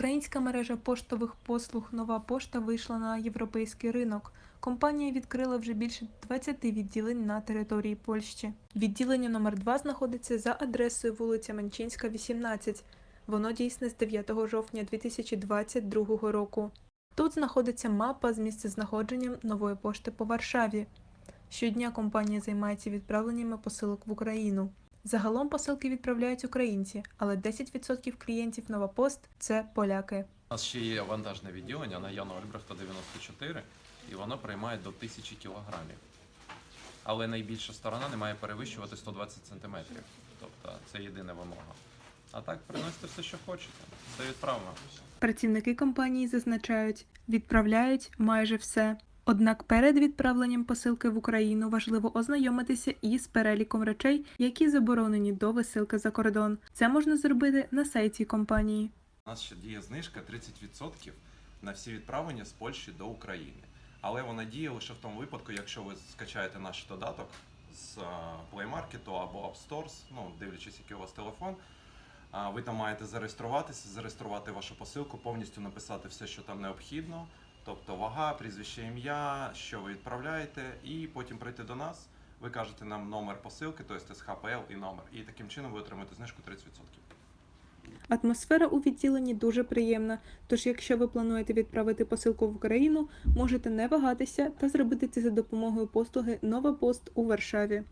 Українська мережа поштових послуг Нова пошта вийшла на європейський ринок. Компанія відкрила вже більше 20 відділень на території Польщі. Відділення номер 2 знаходиться за адресою вулиця Менчинська, 18. Воно дійсне з 9 жовтня 2022 року. Тут знаходиться мапа з місцезнаходженням нової пошти по Варшаві. Щодня компанія займається відправленнями посилок в Україну. Загалом посилки відправляють українці, але 10% клієнтів Новопост це поляки. У нас ще є вантажне відділення на Яна Ольбрехта 94, і воно приймає до 1000 кілограмів. Але найбільша сторона не має перевищувати 120 сантиметрів. Тобто це єдина вимога. А так, приносите все, що хочете. Все відправимо. Працівники компанії зазначають, відправляють майже все. Однак перед відправленням посилки в Україну важливо ознайомитися із переліком речей, які заборонені до висилки за кордон. Це можна зробити на сайті компанії. У нас ще діє знижка 30% на всі відправлення з Польщі до України. Але вона діє лише в тому випадку, якщо ви скачаєте наш додаток з а, Play Market або App Stores, ну дивлячись, який у вас телефон. Ви там маєте зареєструватися, зареєструвати вашу посилку, повністю написати все, що там необхідно, тобто вага, прізвище, ім'я, що ви відправляєте, і потім прийти до нас. Ви кажете нам номер посилки, тобто СХПЛ і номер. І таким чином ви отримаєте знижку 30%. Атмосфера у відділенні дуже приємна, тож якщо ви плануєте відправити посилку в Україну, можете не вагатися та зробити це за допомогою послуги Нова Пост у Варшаві.